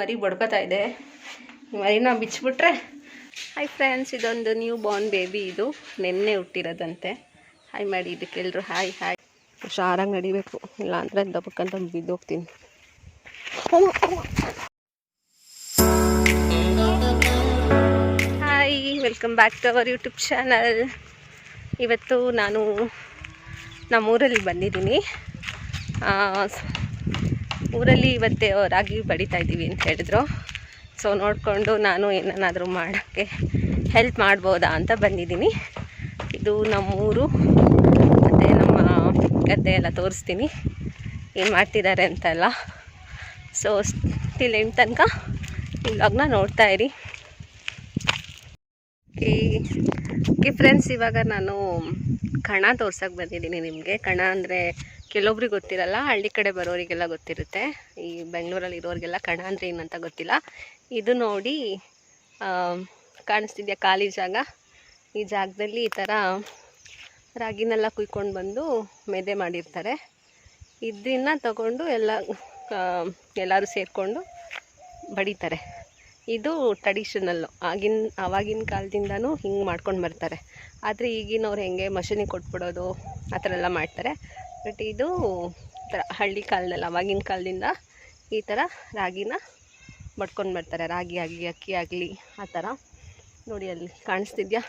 ಮರಿ ಬಡ್ಕೋತಾ ಇದೆ. ಮರಿನ ಬಿಚ್ಚಿಬಿಟ್ರೆ. ಹಾಯ್ ಫ್ರೆಂಡ್ಸ್ ಇದೊಂದು ನ್ಯೂ ಬಾರ್ನ್ ಬೇಬಿ ಇದು. ನಿನ್ನೆ ಹುಟ್ಟಿರೋದಂತೆ. ಹಾಯ್ ಮಾಡಿ ಇದಕ್ಕೆ ಎಲ್ಲರೂ ಹಾಯ್ ಹಾಯ್ ಹುಷಾರಾಗಿ ನಡಿಬೇಕು. ಇಲ್ಲ ಅಂದರೆ ದಬ್ಬಕ್ಕಂತ ಬಿದ್ದೋಗ್ತೀನಿ hi welcome back to our YouTube channel ಇವತ್ತು ನಾನು ನಮ್ಮೂರಲ್ಲಿ ಬಂದಿದ್ದೀನಿ. ಊರಲ್ಲಿ ಇವತ್ತೇ ರಾಗಿ ಬಡಿತಾ ಇದ್ದೀವಿ ಅಂತ ಹೇಳಿದ್ರು. ಸೊ ನೋಡಿಕೊಂಡು ನಾನು ಏನನ್ನಾದರೂ ಮಾಡೋಕ್ಕೆ ಹೆಲ್ಪ್ ಮಾಡ್ಬೋದಾ ಅಂತ ಬಂದಿದ್ದೀನಿ. ಇದು ನಮ್ಮೂರು, ಮತ್ತು ನಮ್ಮ ಗದ್ದೆ ಎಲ್ಲ ತೋರಿಸ್ತೀನಿ. ಏನು ಮಾಡ್ತಿದ್ದಾರೆ ಅಂತೆಲ್ಲ. ಸೊ ಸ್ಟಿಲ್ ಎಂಟು ತನಕ ಈ ನೋಡ್ತಾ ಇರಿ. ಓಕೆ ಫ್ರೆಂಡ್ಸ್ ಇವಾಗ ನಾನು ಕಣ ತೋರ್ಸೋಕೆ ಬಂದಿದ್ದೀನಿ ನಿಮಗೆ. ಕಣ ಅಂದರೆ ಕೆಲವೊಬ್ರಿಗೆ ಗೊತ್ತಿರಲ್ಲ, ಹಳ್ಳಿ ಕಡೆ ಬರೋರಿಗೆಲ್ಲ ಗೊತ್ತಿರುತ್ತೆ. ಈ ಬೆಂಗಳೂರಲ್ಲಿ ಇರೋರಿಗೆಲ್ಲ ಕಣ ಅಂದರೆ ಏನಂತ ಗೊತ್ತಿಲ್ಲ. ಇದು ನೋಡಿ ಕಾಣಿಸ್ತಿದ್ಯಾ ಖಾಲಿ ಜಾಗ? ಈ ಜಾಗದಲ್ಲಿ ಈ ಥರ ರಾಗಿನೆಲ್ಲ ಕುಯ್ಕೊಂಡು ಬಂದು ಮೆದೆ ಮಾಡಿರ್ತಾರೆ. ಇದನ್ನು ತಗೊಂಡು ಎಲ್ಲ ಎಲ್ಲರೂ ಸೇರಿಕೊಂಡು ಬಡಿತಾರೆ. ಇದು ಟ್ರೆಡಿಷನಲ್ಲು ಆಗಿನ ಆವಾಗಿನ ಕಾಲದಿಂದನೂ ಹಿಂಗೆ ಮಾಡ್ಕೊಂಡು ಬರ್ತಾರೆ. ಆದರೆ ಈಗಿನವ್ರು ಹೆಂಗೆ ಮಷಿನಿಗೆ ಕೊಟ್ಬಿಡೋದು, ಆ ಥರ ಎಲ್ಲ ಮಾಡ್ತಾರೆ. ಬಟ್ ಇದು ಥರ ಹಳ್ಳಿ ಕಾಲದಲ್ಲಿ, ಅವಾಗಿನ ಕಾಲದಿಂದ ಈ ಥರ ರಾಗಿನ ಬಡ್ಕೊಂಡು ಬರ್ತಾರೆ ರಾಗಿ ಆಗಲಿ, ಅಕ್ಕಿ ಆಗಲಿ, ಆ ಥರ. ನೋಡಿ ಅಲ್ಲಿ ಕಾಣಿಸ್ತಿದ್ಯಾ?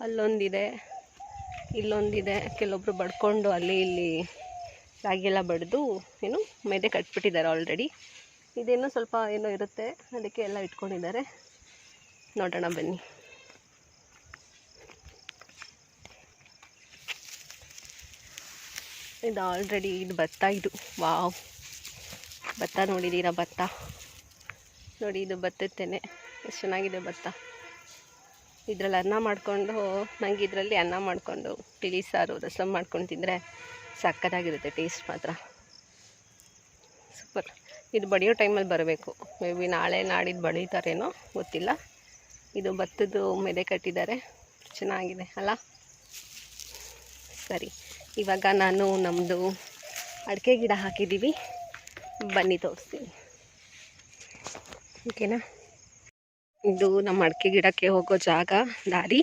ಅಲ್ಲೊಂದಿದೆ, ಇಲ್ಲೊಂದಿದೆ. ಕೆಲವೊಬ್ರು ಬಡ್ಕೊಂಡು ಅಲ್ಲಿ ಇಲ್ಲಿ ರಾಗಿ ಎಲ್ಲ ಬಡಿದು ಏನು ಮೆದೆ ಕಟ್ಬಿಟ್ಟಿದ್ದಾರೆ ಆಲ್ರೆಡಿ ಇದೇನೋ ಸ್ವಲ್ಪ ಏನೋ ಇರುತ್ತೆ, ಅದಕ್ಕೆ ಎಲ್ಲ ಇಟ್ಕೊಂಡಿದ್ದಾರೆ. ನೋಡೋಣ ಬನ್ನಿ. ಇದು ಆಲ್ರೆಡಿ ಇದು ಭತ್ತ ಇದು. ವಾವ್ ಭತ್ತ ನೋಡಿದ್ದೀರಾ ಭತ್ತ? ನೋಡಿ ಇದು ಭತ್ತದ ಎಷ್ಟು ಚೆನ್ನಾಗಿದೆ ಭತ್ತ. ಇದರಲ್ಲಿ ಅನ್ನ ಮಾಡಿಕೊಂಡು ನನಗೆ ಇದರಲ್ಲಿ ಅನ್ನ ಮಾಡಿಕೊಂಡು, ತಿಳಿ ಸಾರು ರಸಮ್ ಮಾಡ್ಕೊಂಡು ತಿಂದರೆ ಸಕ್ಕತ್ತಾಗಿರುತ್ತೆ ಟೇಸ್ಟ್ ಮಾತ್ರ. ಸೂಪರ್ ಇದು ಬಡಿಯೋ ಟೈಮಲ್ಲಿ ಬರಬೇಕು. ಮೇ ಬಿ ನಾಳೆ ನಾಡಿದ್ದು ಬಡಿತಾರೇನೋ ಗೊತ್ತಿಲ್ಲ. ಇದು ಭತ್ತದ್ದು ಮೆದೆ ಕಟ್ಟಿದ್ದಾರೆ. ಚೆನ್ನಾಗಿದೆ, ಅಲ್ಲ? ಸರಿ. ಇವಾಗ ನಾನು ನಮ್ಮದು ಅಡಿಕೆ ಗಿಡ ಹಾಕಿದ್ದೀವಿ. ಬನ್ನಿ ತೋರಿಸ್ತೀನಿ. ಓಕೆನಾ? ಇದು ನಮ್ಮ ಅಡಿಕೆ ಗಿಡಕ್ಕೆ ಹೋಗೋ ಜಾಗ, ದಾರಿ.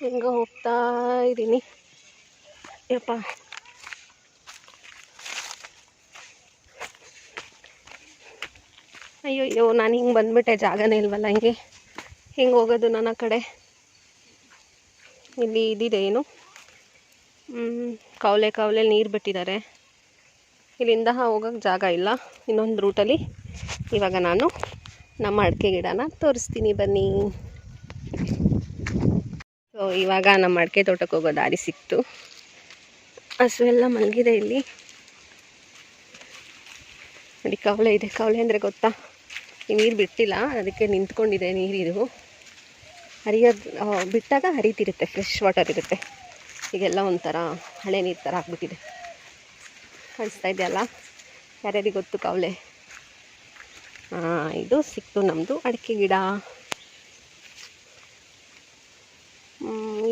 ಹಿಂಗೆ ಹೋಗ್ತಾ ಇದ್ದೀನಿ. ಯಪ್ಪ. ಅಯ್ಯೋ ಅಯ್ಯೋ ನಾನು ಹಿಂಗೆ ಬಂದುಬಿಟ್ಟೆ, ಜಾಗನೇ ಇಲ್ವಲ್ಲ ಹಿಂಗೆ. ಹಿಂಗೆ ಹೋಗೋದು ನನ್ನ ಕಡೆ? ಇಲ್ಲಿ ಇದಿದೆ ಏನು? ಕವಲೆ ಕವಲೆ ನೀರು ಬಿಟ್ಟಿದ್ದಾರೆ. ಇಲ್ಲಿಂದ ಹೋಗೋಕ್ಕೆ ಜಾಗ ಇಲ್ಲ. ಇನ್ನೊಂದು ರೂಟಲ್ಲಿ ಇವಾಗ ನಾನು ನಮ್ಮ ಅಡಿಕೆ ಗಿಡನ ತೋರಿಸ್ತೀನಿ ಬನ್ನಿ. ಸೊ ಇವಾಗ ನಮ್ಮ ಅಡಿಕೆ ತೋಟಕ್ಕೆ ಹೋಗೋ ದಾರಿ ಸಿಕ್ತು. ಹಸು ಎಲ್ಲ ಮಲಗಿದೆ ಇಲ್ಲಿ. ನೋಡಿ ಕವಲೆ ಇದೆ. ಕವಲೆ ಅಂದರೆ ಗೊತ್ತಾ? ನೀರು ಬಿಟ್ಟಿಲ್ಲ. ಅದಕ್ಕೆ ನಿಂತ್ಕೊಂಡಿದೆ ನೀರಿದು. ಹರಿಯೋದು ಬಿಟ್ಟಾಗ ಹರಿತಿರುತ್ತೆ. ಫ್ರೆಶ್ ವಾಟರ್ ಇರುತ್ತೆ. ಈಗೆಲ್ಲ ಒಂಥರ ಹಳೆ ನೀರು ಥರ ಆಗಿಬಿಟ್ಟಿದೆ. ಕಾಣಿಸ್ತಾ ಇದೆಯಲ್ಲ? ಯಾರ್ಯಾರಿಗೆ ಗೊತ್ತು ಕಾವಲೆ? ಹಾಂ ಇದು ಸಿಕ್ತು ನಮ್ಮದು ಅಡಿಕೆ ಗಿಡ.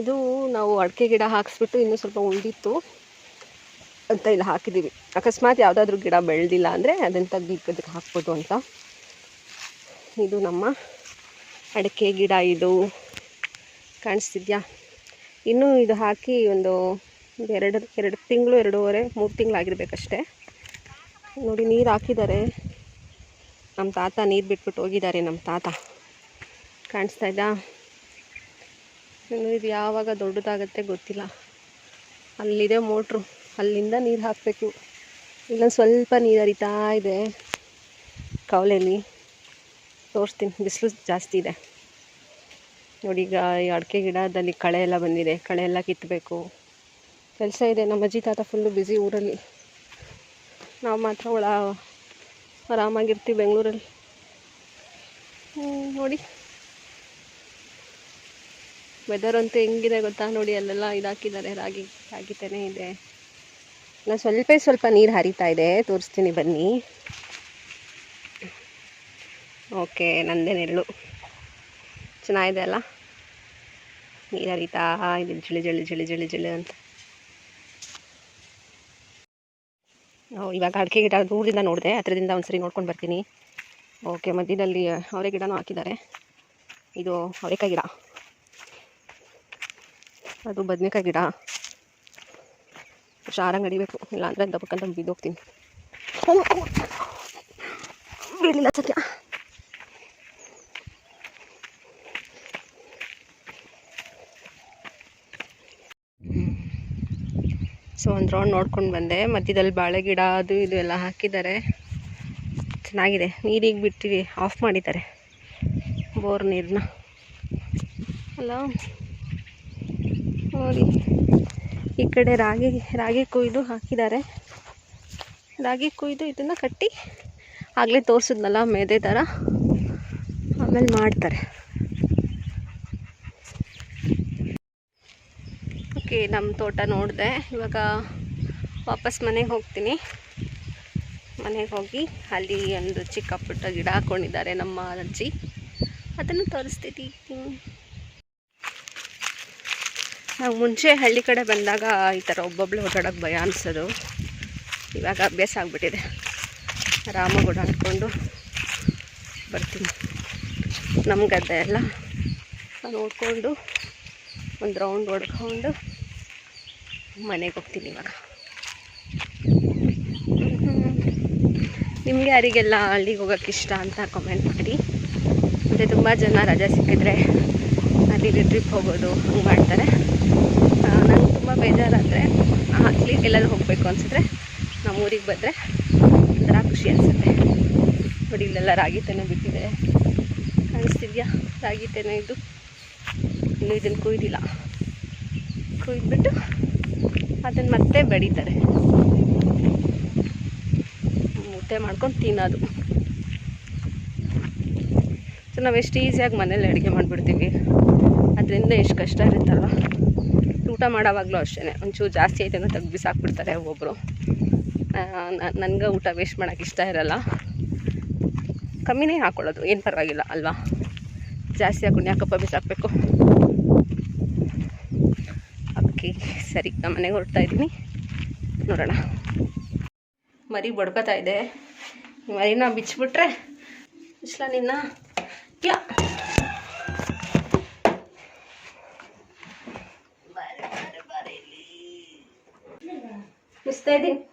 ಇದು ನಾವು ಅಡಿಕೆ ಗಿಡ ಹಾಕಿಸ್ಬಿಟ್ಟು ಇನ್ನೂ ಸ್ವಲ್ಪ ಉಳಿದಿತ್ತು ಅಂತ ಇಲ್ಲಿ ಹಾಕಿದ್ದೀವಿ ಅಕಸ್ಮಾತ್ ಯಾವುದಾದ್ರೂ ಗಿಡ ಬೆಳೆದಿಲ್ಲ ಅಂದರೆ ಅದನ್ನು ತೆಗ್ದು ಹಾಕ್ಬೋದು ಅಂತ. ಇದು ನಮ್ಮ ಅಡಿಕೆ ಗಿಡ ಇದು. ಕಾಣಿಸ್ತಿದ್ಯಾ? ಇನ್ನೂ ಇದು ಹಾಕಿ ಒಂದು ಎರಡು ಎರಡು ತಿಂಗಳು, ಎರಡೂವರೆ, ಮೂರು ತಿಂಗಳಾಗಿರ್ಬೇಕಷ್ಟೇ. ನೋಡಿ, ನೀರು ಹಾಕಿದ್ದಾರೆ. ನಮ್ಮ ತಾತ ನೀರು ಬಿಟ್ಬಿಟ್ಟು ಹೋಗಿದ್ದಾರೆ ನಮ್ಮ ತಾತ. ಕಾಣಿಸ್ತಾ ಇದ್ದಾ ಇನ್ನು ಇದು ಯಾವಾಗ ದೊಡ್ಡದಾಗತ್ತೆ ಗೊತ್ತಿಲ್ಲ. ಅಲ್ಲಿದೆ ಮೋಟ್ರು. ಅಲ್ಲಿಂದ ನೀರು ಹಾಕಬೇಕು. ಇಲ್ಲೊಂದು ಸ್ವಲ್ಪ ನೀರು ಹರಿತಾ ಇದೆ. ಕವಲೆಯಲ್ಲಿ ತೋರಿಸ್ತೀನಿ. ಬಿಸಿಲು ಜಾಸ್ತಿ ಇದೆ. ನೋಡಿ, ಈಗ ಈ ಅಡಿಕೆ ಗಿಡದಲ್ಲಿ ಕಳೆ ಎಲ್ಲ ಬಂದಿದೆ. ಕಳೆ ಎಲ್ಲ ಕಿತ್ತಬೇಕು. ಕೆಲಸ ಇದೆ. ನಮ್ಮ ಅಜ್ಜಿ ತಾತ ಫುಲ್ಲು ಬ್ಯುಸಿ ಊರಲ್ಲಿ. ನಾವು ಮಾತ್ರ ಒಳ ಆರಾಮಾಗಿರ್ತೀವಿ ಬೆಂಗಳೂರಲ್ಲಿ. ನೋಡಿ. ವೆದರ್ ಅಂತೂ ಹೆಂಗಿದೆ ಗೊತ್ತಾ ನೋಡಿ, ಅಲ್ಲೆಲ್ಲ ಇದಾಕಿದ್ದಾರೆ. ರಾಗಿ ರಾಗಿ ತೆನೆ ಇದೆ. ನಾನು ಸ್ವಲ್ಪ ಸ್ವಲ್ಪ ನೀರು ಹರಿತಾ ಇದೆ. ತೋರಿಸ್ತೀನಿ ಬನ್ನಿ. ಓಕೆ, ನಂದೇ ಚೆನ್ನಾಗಿದೆ ಅಲ್ಲ? ನೀರು ಹರಿತಾ ಇದೆ, ಜಳಿ ಜಳಿ ಜಳಿ ಜಳಿ ಜಳಿ ಅಂತ. ನಾವು ಇವಾಗ ಅಡಿಕೆ ಗಿಡ ದೂರದಿಂದ ನೋಡಿದೆ, ಹತ್ರದಿಂದ ಒಂದ್ಸರಿ ನೋಡ್ಕೊಂಡು ಬರ್ತೀನಿ. ಓಕೆ, ಮಧ್ಯದಲ್ಲಿ ಅವರೆ ಗಿಡನೂ ಹಾಕಿದ್ದಾರೆ. ಇದು ಅವರೆಕಾಯಿ ಗಿಡ. ಅದು ಬದನೆಕಾಯಿ ಗಿಡ. ಹುಷಾರಂಗೆ ನಡಿಬೇಕು, ಇಲ್ಲಾಂದರೆ ದಪ್ಪಕ್ಕಂತ ಬಿದ್ದೋಗ್ತೀನಿ. ಬೀಳಿಲ್ಲ ಸತ್ಯ ಸೊ ಒಂದು ರೌಂಡ್ ನೋಡ್ಕೊಂಡು ಬಂದೆ. ಮಧ್ಯದಲ್ಲಿ ಬಾಳೆ ಗಿಡ ಅದು ಇದು ಎಲ್ಲ ಹಾಕಿದ್ದಾರೆ. ಚೆನ್ನಾಗಿದೆ. ನೀರಿಗೆ ಬಿಟ್ಟಿವಿ. ಆಫ್ ಮಾಡಿದ್ದಾರೆ. ಬೋರ್ ನೀರನ್ನ ಅಲ್ಲ ನೋಡಿ ಈ ಕಡೆ ರಾಗಿ ರಾಗಿ ಕೊಯ್ದು ಹಾಕಿದ್ದಾರೆ. ರಾಗಿ ಕೊಯ್ದು ಇದನ್ನು ಕಟ್ಟಿ ಆಗಲೇ ತೋರಿಸಿದ್ನಲ್ಲ, ಮೆದೆ ಥರ ಆಮೇಲೆ ಮಾಡ್ತಾರೆ. ಓಕೆ ನಮ್ಮ ತೋಟ ನೋಡಿದೆ. ಇವಾಗ ವಾಪಸ್ ಮನೆಗೆ ಹೋಗ್ತೀನಿ. ಮನೆಗೆ ಹೋಗಿ ಅಲ್ಲಿ ಒಂದು ಚಿಕ್ಕ ಪುಟ್ಟ ಗಿಡ ಹಾಕ್ಕೊಂಡಿದ್ದಾರೆ ನಮ್ಮ ಅಜ್ಜಿ. ಅದನ್ನು ತೋರಿಸ್ತಿದ್ದೀನಿ ನಾವು ಮುಂಚೆ ಹಳ್ಳಿ ಕಡೆ ಬಂದಾಗ ಈ ಥರ ಒಬ್ಬೊಬ್ಳು ಓಡಾಡೋಕೆ ಭಯ ಅನಿಸೋದು. ಇವಾಗ ಅಭ್ಯಾಸ ಆಗಿಬಿಟ್ಟಿದೆ. ಆರಾಮಾಗಿ ಓಡಾಡಿಕೊಂಡು ಬರ್ತೀನಿ. ನಮ್ಮ ಗದ್ದೆ ಎಲ್ಲ ನೋಡಿಕೊಂಡು ಒಂದು ರೌಂಡ್ ಹೊಡ್ಕೊಂಡು ಮನೆಗೆ ಹೋಗ್ತೀನಿ ಇವಾಗ. ನಿಮಗೆ ಯಾರಿಗೆಲ್ಲ ಅಲ್ಲಿಗೆ ಹೋಗೋಕ್ಕೆ ಇಷ್ಟ ಅಂತ ಕಮೆಂಟ್ ಮಾಡಿ. ಮತ್ತು ತುಂಬ ಜನ ರಜೆ ಸಿಕ್ಕಿದ್ರೆ ಅಲ್ಲಿಗೆ ಟ್ರಿಪ್ ಹೋಗೋದು ಹಂಗೆ ಮಾಡ್ತಾರೆ. ನಂಗೆ ತುಂಬ ಬೇಜಾರಾದರೆ ಅಲ್ಲಿಗೆ ಎಲ್ಲಾದ್ರು ಹೋಗಬೇಕು ಅನಿಸಿದ್ರೆ ನಮ್ಮ ಊರಿಗೆ ಬಂದರೆ ಒಂಥರ ಖುಷಿ ಅನಿಸುತ್ತೆ. ನೋಡಿ, ಇಲ್ಲೆಲ್ಲ ರಾಗಿ ತೆನೆ ಬಿಟ್ಟಿದೆ. ಕಾಣಿಸ್ತಿದ್ಯಾ? ರಾಗಿ ತೆನೆ ಇದು. ಇನ್ನೂ ಇದನ್ನು ಕೊಯ್ದಿಲ್ಲ. ಕೊಯ್ದುಬಿಟ್ಟು ಅದನ್ನು ಮತ್ತೆ ಬೆಳೀತಾರೆ. ಮುದ್ದೆ ಮಾಡ್ಕೊಂಡು ತಿನ್ನೋದು. ಸೊ ನಾವು ಎಷ್ಟು ಈಸಿಯಾಗಿ ಮನೇಲಿ ಅಡುಗೆ ಮಾಡಿಬಿಡ್ತೀವಿ. ಅದರಿಂದ ಎಷ್ಟು ಕಷ್ಟ ಇರುತ್ತಲ್ವ? ಊಟ ಮಾಡೋವಾಗಲೂ ಅಷ್ಟೇ ಒಂಚೂರು ಜಾಸ್ತಿ ಐತೆ ಅಂತ ತೆಗ್ದು ಬಿಸಾಕ್ಬಿಡ್ತಾರೆ ಒಬ್ಬೊಬ್ಬರು ನನಗೆ ಊಟ ವೇಸ್ಟ್ ಮಾಡೋಕ್ಕೆ ಇಷ್ಟ ಇರಲ್ಲ. ಕಮ್ಮಿನೇ ಹಾಕ್ಕೊಳ್ಳೋದು ಏನು ಪರವಾಗಿಲ್ಲ, ಅಲ್ವಾ? ಜಾಸ್ತಿ ಹಾಕೊಂಡು ಯಾಕಪ್ಪ ಬಿಸಾಕಬೇಕು. ಓಕೆ, ಸರಿ ನಮ್ಮ ಮನೆಗೆ ಹೊರಡ್ತಾ ಇದ್ದೀನಿ. ನೋಡೋಣ. ಮರಿ ಬಡ್ಕೋತಾ ಇದೆ. ಮರಿನ ಬಿಚ್ಚಿಬಿಟ್ರೆ ಇಷ್ಟ ನಿನ್ನ. ಯಾ. ಇದ್ದೀನಿ.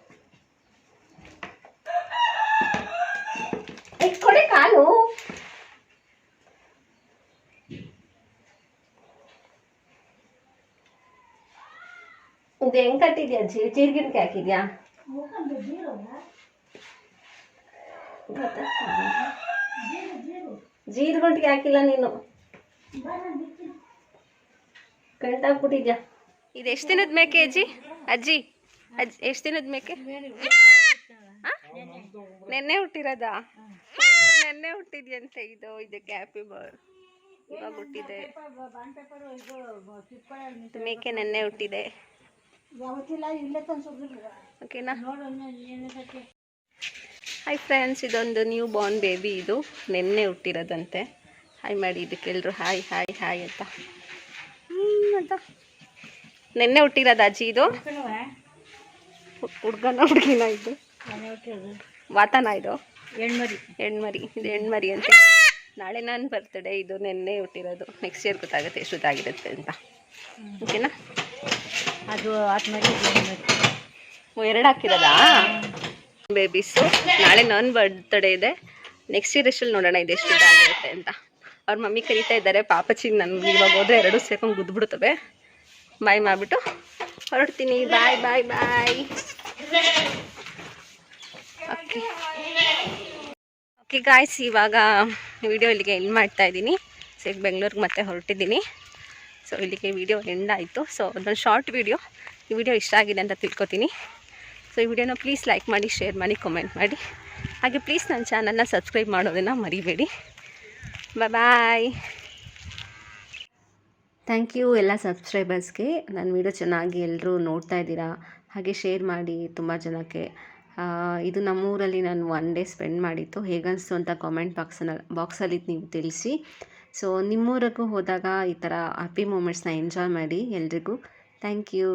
ಇದು ಹೆಂಗ್ ಕಟ್ಟಿದ್ಯಾ? ಜೀ ಜೀರ್ಗಿನ್ಕೆ ಹಾಕಿದ್ಯಾ? ಜೀರ್ಗುಂಟಿಗೆ ಹಾಕಿಲ್ಲ ನೀನು. ಗಂಟಾಗ್ಬಿಟ್ಟಿದ್ಯಾ? ಇದು ಎಷ್ಟು ದಿನದ ಮೇಕೆ ಅಜ್ಜಿ? ಅಜ್ಜಿ ಅಜ್ಜಿ ಎಷ್ಟು ದಿನದ ಮೇಕೆ? ನೆನ್ನೆ ಹುಟ್ಟಿರೋದಾ? ನೆನ್ನೆ ಹುಟ್ಟಿದ್ಯಂತೆ ಇದು ಇದಕ್ಕೆ ಹ್ಯಾಪಿ ಬರ್ ಇವಾಗ ಹುಟ್ಟಿದೆ. ಇದು ಮೇಕೆ ನೆನ್ನೆ ಹುಟ್ಟಿದೆ. ಓಕೆನಾ ಹಾಯ್ ಫ್ರೆಂಡ್ಸ್ ಇದೊಂದು ನ್ಯೂ ಬಾರ್ನ್ ಬೇಬಿ ಇದು. ನಿನ್ನೆ ಹುಟ್ಟಿರೋದಂತೆ. ಹಾಯ್ ಮಾಡಿ ಇದಕ್ಕೆ ಇದಕ್ಕೆಲ್ಲರೂ ಹಾಯ್ ಹಾಯ್ ಹಾಯ್ ಅಂತ. ಅಂತ. ನಿನ್ನೆ ಹುಟ್ಟಿರೋದು ಅಜ್ಜಿ ಇದು. ಹುಡ್ಗನ ಹುಡುಗಿನ ಇದು. ವಾತನ ಇದು. ಹೆಣ್ಮರಿ. ಹೆಣ್ಮರಿ ಇದು ಹೆಣ್ಮರಿ ಅಂತ. ನಾಳೆ ನಾನು ಬರ್ತಡೆ ಇದು ನಿನ್ನೆ ಹುಟ್ಟಿರೋದು. ನೆಕ್ಸ್ಟ್ ಇಯರ್ ಗೊತ್ತಾಗುತ್ತೆ ಎಷ್ಟೊತ್ತಾಗಿರುತ್ತೆ ಅಂತ. ಓಕೆನಾ ಅದು ಆದ್ಮೇಲೆ ಓ, ಎರಡು ಹಾಕಿರೋದಾ? ಬೇಬೀಸು ನಾಳೆ ನನ್ನ ಬರ್ತ್ಡೇ ಇದೆ. ನೆಕ್ಸ್ಟ್ ಇಯರ್ ಎಷ್ಟಲ್ಲಿ ನೋಡೋಣ ಇದು ಎಷ್ಟು ಆಗುತ್ತೆ ಅಂತ. ಅವ್ರ ಮಮ್ಮಿ ಕರೀತಾ ಇದ್ದಾರೆ ಪಾಪಚಿ ನನ್ಗೆ ಇವಾಗ ಹೋದ್ರೆ ಎರಡು ಸೇಕೊಂಡು ಗುದ್ಬಿಡ್ತವೆ. ಬಾಯ್ ಮಾಡಿಬಿಟ್ಟು ಹೊರಡ್ತೀನಿ. Bye bye bye okay okay guys ಇವಾಗ ವಿಡಿಯೋ ಇಲ್ಲಿಗೆ ಎಂಡ್ ಮಾಡ್ತಾ ಇದ್ದೀನಿ. ಸಿಗ್ ಬೆಂಗಳೂರಿಗೆ ಮತ್ತೆ ಹೊರಟಿದ್ದೀನಿ. ಸೊ ಇಲ್ಲಿಗೆ ವಿಡಿಯೋ ಎಂಡ್ ಆಯಿತು. ಸೊ ಅದೊಂದು ಶಾರ್ಟ್ ವಿಡಿಯೋ ಈ ವಿಡಿಯೋ ಇಷ್ಟ ಆಗಿದೆ ಅಂತ ತಿಳ್ಕೊತೀನಿ. ಸೊ ಈ ವಿಡಿಯೋನ ಪ್ಲೀಸ್ ಲೈಕ್ ಮಾಡಿ ಶೇರ್ ಮಾಡಿ ಕಮೆಂಟ್ ಮಾಡಿ. ಹಾಗೆ ಪ್ಲೀಸ್ ನನ್ನ ಚಾನಲ್ನ ಸಬ್ಸ್ಕ್ರೈಬ್ ಮಾಡೋದನ್ನು ಮರಿಬೇಡಿ. ಬಾಯ್ ಥ್ಯಾಂಕ್ ಯು ಎಲ್ಲ ಸಬ್ಸ್ಕ್ರೈಬರ್ಸ್ಗೆ ನನ್ನ ವಿಡಿಯೋ ಚೆನ್ನಾಗಿ ಎಲ್ಲರೂ ನೋಡ್ತಾ ಇದ್ದೀರಾ? ಹಾಗೆ ಶೇರ್ ಮಾಡಿ ತುಂಬ ಜನಕ್ಕೆ. ಇದು ನಮ್ಮೂರಲ್ಲಿ ನಾನು ಒನ್ ಡೇ ಸ್ಪೆಂಡ್ ಮಾಡಿತ್ತು. ಹೇಗನ್ನಿಸ್ತು ಅಂತ ಕಾಮೆಂಟ್ ಬಾಕ್ಸನ್ನ ಬಾಕ್ಸಲ್ಲಿ ನೀವು ತಿಳಿಸಿ. ಸೊ ನಿಮ್ಮೂರಿಗೂ ಹೋದಾಗ ಈ ಥರ ಹ್ಯಾಪಿ ಮೂಮೆಂಟ್ಸ್ನ ಎಂಜಾಯ್ ಮಾಡಿ ಎಲ್ರಿಗೂ. Thank you